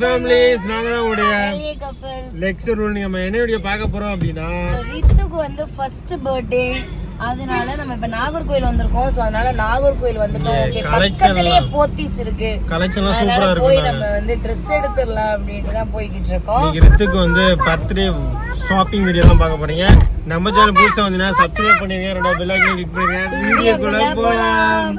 Families நாங்க தான் உடைய. லெக்சர் ரூல் நம்ம என்ன வீடியோ பார்க்க போறோம் அப்படின்னா ரித்துக்கு வந்து ஃபர்ஸ்ட் பர்த்டே அதனால நம்ம இப்ப நாகர்கோயில் வந்திருக்கோம். சோ அதனால நாகர்கோயில் வந்துட்டோம். ஓகே பக்கத்துலயே. போத்தீஸ் இருக்கு. கலெக்ஷன்லாம் சூப்பரா போய் நம்ம வந்து ட்ரெஸ் எடுத்துடலாம் அப்படின்ட்டு தான் போய்கிட்டு இருக்கோம். ரித்துக்கு வந்து பர்த்டே ஷாப்பிங் வீடியோ தான் பார்க்க போறீங்க. நம்ம சேனல் புதுசா வந்தீங்கன்னா சப்ஸ்கிரைப் பண்ணுங்க ரெண்டாவது பெல் ஐக்கன் கிளிக் பண்ணுங்க வீடியோக்குள்ள போலாம்.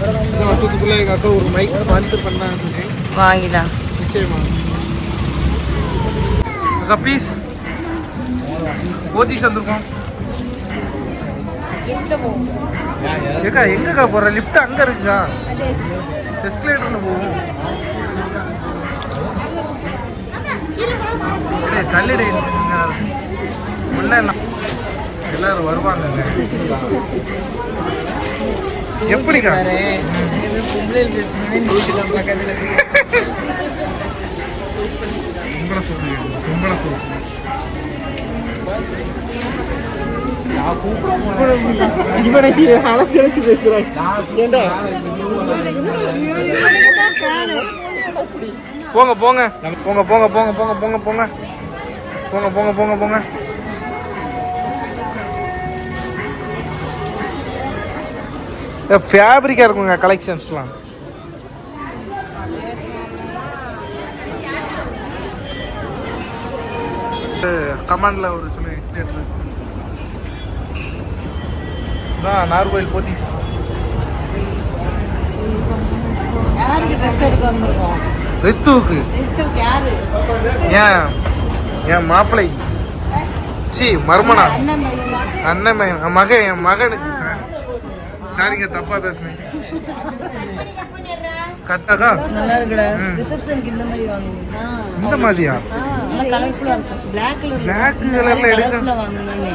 இந்த வருஷத்துக்குள்ள எங்க அக்கா ஒரு மைக் ஸ்பான்சர் பண்ணான்னு சொன்னேன் வாங்கிடா நிச்சயமா. அக்கா ப்ளீஸ் ஓத்திஸ் வந்திருக்கோம் ஏக்கா எங்கக்கா போற? லிஃப்ட் அங்க இருக்குக்கா. எஸ்கலேட்டர்ல போகும் உள்ள எல்லாம் எல்லாரும் வருவாங்க எப்படிக்கா உங்களை சொல்லுங்க உங்களை சொல்லுங்க இவனைக்கு அலசி பேசுறாங்க ஏண்டா? போங்க. போங்க போங்க போங்க போங்க போங்க போங்க. போங்க போங்க போங்க போங்க. ஃபேப்ரிக்காக இருக்குங்க கலெக்ஷன்ஸ்லாம் கமாண்டில் ஒரு சொல்லி எக்ஸ்லேட்டர் தான் நார்கோயில் போத்தீஸ் ரித்துவுக்கு. ஏன்? என் மாப்பிள்ளை சி மர்மனா? அண்ணன் மகன் என் மகனுக்கு. சாரிங்க தப்பா பேசுனேன் கரெக்டாக்கா? நல்லா இருக்குடா. ரிசப்ஷனுக்கு இந்த மாதிரி வாங்குவீங்களா இந்த மாதிரியா? நல்லா கலர்ஃபுல்லா இருக்கும் பிளாக் கலர் எடுக்க- கலர்ஃபுல்லா வாங்குனாங்க.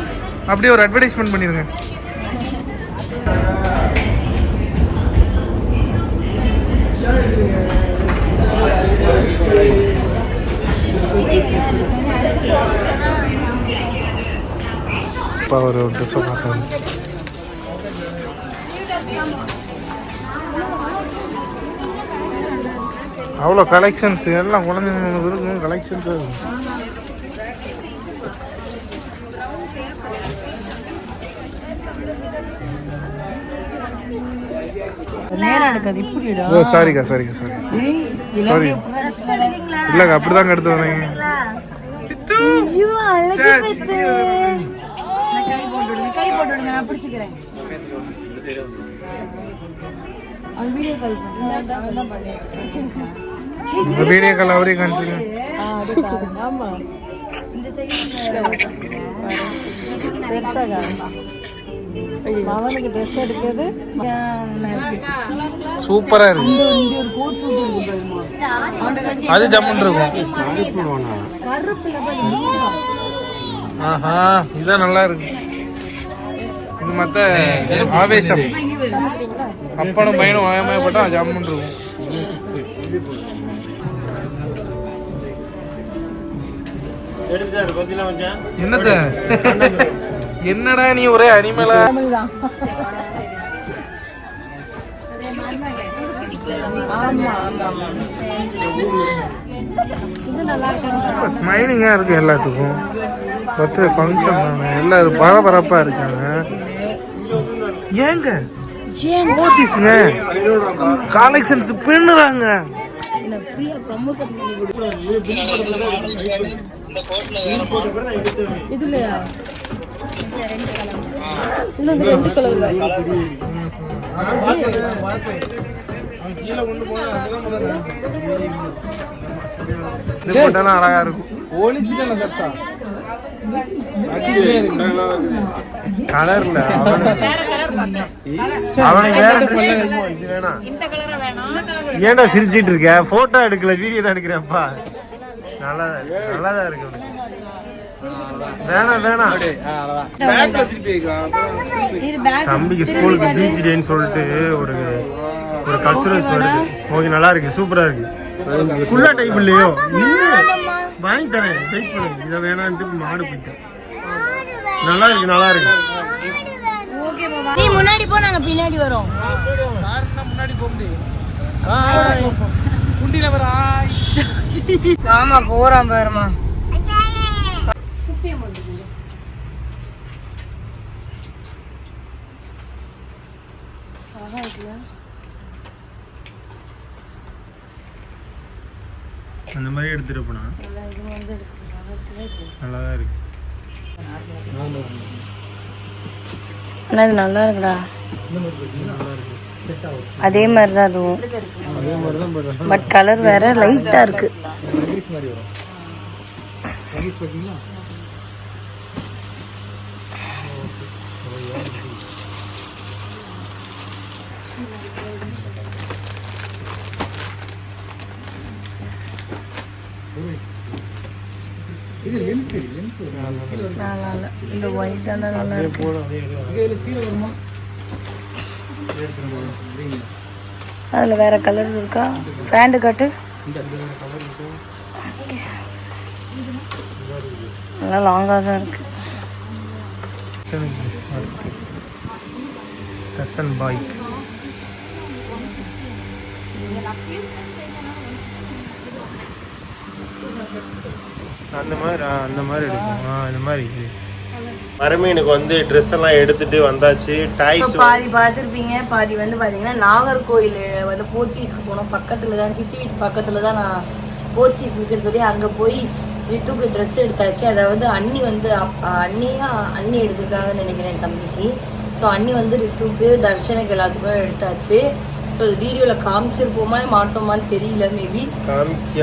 அப்படியே ஒரு அட்வர்டைஸ்மெண்ட் பண்ணிருங்க. இப்போ ஒரு ட்ரெஸ்ஸை பார்க்குறேன் அவ்வளோ கலெக்ஷன்ஸ் எல்லாம் குழந்தைங்களுக்கு இருக்கும் கலெக்ஷன்ஸ் இருக்கும் ஓ சாரிக்கா சாரிக்கா சாரி சாரி இல்லக்கா அப்படிதாங்க எடுத்து வந்தீங்க. வீடியோ வீடியோக்கள் அவரே காமிச்சுங்க அவனுக்கு ட்ரெஸ் அது ஜம்முன் இருக்கும். ஆஹா இதான் நல்லா இருக்கு. இது மத்த ஆவேசம். அப்பனும் பையனும் வாயமயப்பட்டா ஜாமுன் இருக்கும். என்னத்த என்னடா நீ ஒரே அனிமலா? ஸ்மைலிங்கா இருக்கு எல்லாத்துக்கும். பத்து ஃபங்க்ஷன் தானே. எல்லாரும் பரபரப்பா இருக்காங்க. ஏங்க? ஏன் ஓத்திஸுங்க கலெக்ஷன்ஸ் பின்னுறாங்க. இதுலயா? இல்ல இந்த ரெண்டு கலர் இது போட்டாலும் அழகா இருக்கும். கலர்ல அவனுக்கு வேற இது வேணாம். ஏன்டா சிரிச்சிட்டு இருக்க? போட்டோ எடுக்கல வீடியோ தான் எடுக்கிறேன்ப்பா. நல்லா நல்லா தான் இருக்கு. உனக்கு. வேணாம். வேணாம் தம்பிக்கு ஸ்கூலுக்கு பீச் டேன்னு சொல்லிட்டு ஒரு ஒரு கல்ச்சுரல்ஸ் வருது ஓகே நல்லா இருக்கு சூப்பரா இருக்கு. ஃபுல்லா டைப் இல்லையோ வாங்கி தரேன் வெயிட் பண்ணுங்க இதை வேணான்ட்டு மாடு போயிட்டேன் நல்லா இருக்கு நல்லா இருக்கு. நீ முன்னாடி போ நாங்க பின்னாடி வரோம். முன்னாடி போக முடியும்? குண்டில வர ஆமா போறான் பாருமா அந்த மாதிரி எடுத்துட்டு போனா? நல்லா தான் இருக்கு. ஆனா இது நல்லா இருக்குடா. அதே மாதிரி தான் அதுவும். பட் கலர் வேற லைட்டா இருக்கு. மாதிரி வரும். நைஸ் பார்த்தீங்களா? இது லென்த் லென்த் நல்லா இல்ல. இந்த ஒயிட் தான் நல்லா. இதுல சீல வருமா? அதுல வேற கலர்ஸ் இருக்கா? ஃபேண்ட் கட்டு நல்லா லாங்கா தான் இருக்கு. தர்சன் பாய்க். அந்த மாதிரி அந்த மாதிரி எடுக்கும் ஆ இந்த மாதிரி மரமீனுக்கு வந்து ட்ரெஸ் எல்லாம் எடுத்துட்டு வந்தாச்சு. டாய்ஸ் பாதி பார்த்துருப்பீங்க. பாதி வந்து பார்த்தீங்கன்னா நாகர்கோயில் வந்து போத்தீஸ்க்கு போனோம். பக்கத்தில் தான் சித்தி வீட்டு பக்கத்தில் தான் நான் போத்தீஸ் இருக்குன்னு சொல்லி அங்கே போய் ரித்துக்கு ட்ரெஸ் எடுத்தாச்சு. அதாவது அண்ணி வந்து அண்ணியா அண்ணி எடுத்திருக்காங்கன்னு நினைக்கிறேன் தம்பிக்கு. ஸோ அண்ணி வந்து ரித்துக்கு தர்ஷனுக்கு எல்லாத்துக்கும் எடுத்தாச்சு. ஸோ அது வீடியோவில் காமிச்சிருப்போமா மாட்டோமான்னு தெரியல மேபி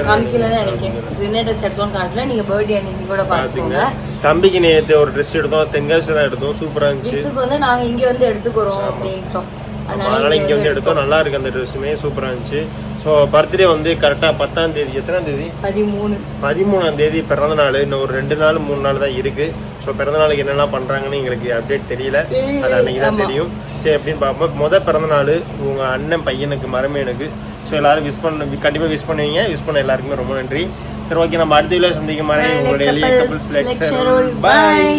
காமிக்கலன்னு நினைக்கிறேன். ரினே ட்ரெஸ் எடுத்தோம்னு காட்டல. நீங்கள் பர்த்டே அன்னைக்கு கூட பார்த்துக்கோங்க. தம்பிக்கு நேற்று ஒரு ட்ரெஸ் எடுத்தோம். தென்காசியில் தான் எடுத்தோம். சூப்பரா இருந்துச்சு. ரித்துக்கு வந்து நாங்கள் இங்கே வந்து எடுத்துக்கிறோம் அப்படின்ட்டோம். அதனால இங்க வந்து எடுத்தோம். நல்லா இருக்கு அந்த ட்ரெஸ்ஸுமே சூப்பரா இருந்துச்சு. ஸோ பர்த்டே வந்து கரெக்டா பத்தாம் தேதி எத்தனாம் தேதி? பதிமூணு. பதிமூணாம் தேதி பிறந்த நாள். இன்னும் ஒரு ரெண்டு நாள் மூணு நாள் தான் இருக்கு. ஸோ பிறந்த நாளுக்கு என்னெல்லாம் பண்றாங்கன்னு எங்களுக்கு அப்டேட் தெரியல. அது அன்னைக்கு தான் தெரியும். சரி அப்படின்னு பார்ப்போம். முத பிறந்த நாள் உங்க அண்ணன் பையனுக்கு மரமேனுக்கு ஸோ எல்லாரும் விஷ் பண்ண கண்டிப்பா விஷ் பண்ணுவீங்க. விஷ் பண்ண எல்லாருக்குமே ரொம்ப நன்றி. சரி ஓகே நம்ம அடுத்த வீடியோ சந்திக்கும் மாதிரி உங்களுடைய லெக்சர் Bye.